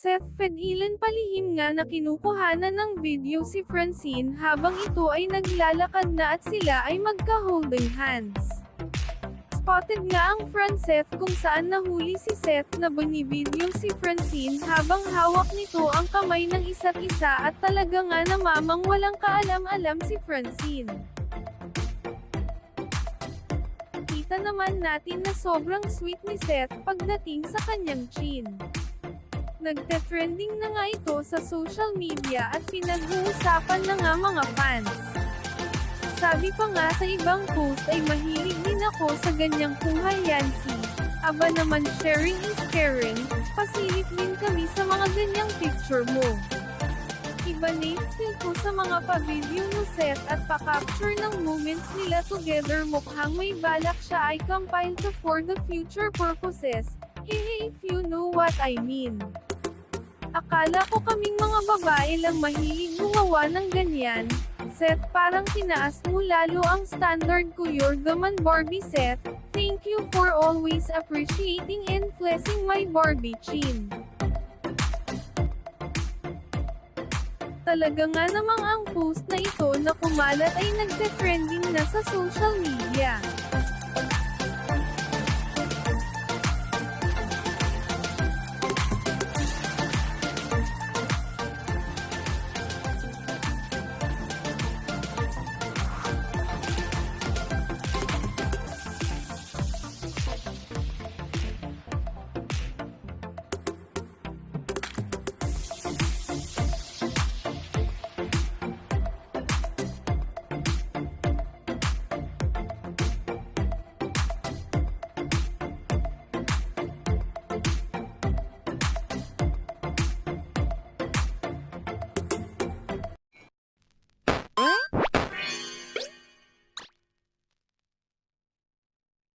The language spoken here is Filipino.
Seth Fedilan palihim nga na kinukuhanan ng video si Francine habang ito ay naglalakad na at sila ay magka-holding hands. Spotted nga ang front Seth kung saan nahuli si Seth na binivideo si Francine habang hawak nito ang kamay ng isa't isa at talaga nga namamang walang kaalam-alam si Francine. Kita naman natin na sobrang sweet ni Seth pagdating sa kanyang chin. Nagte-trending na nga ito sa social media at pinag-uusapan na nga mga fans. Sabi pa nga sa ibang post ay mahilig din ako sa ganyang kuhay Yancy. Aba naman sharing is caring, pasilip din kami sa mga ganyang picture mo. Iba na feel ko sa mga pa-video mo Seth at pa-capture ng moments nila together mukhang may balak siya ay compile to for the future purposes, hehe if you know what I mean. Akala ko kaming mga babae lang mahilig gumawa ng ganyan. Seth, parang tinaas mo lalo ang standard ko. You're the man Barbie Seth. Thank you for always appreciating and flexing my Barbie chin. Talaga nga namang ang post na ito na kumalat ay nagte-trending na sa social media.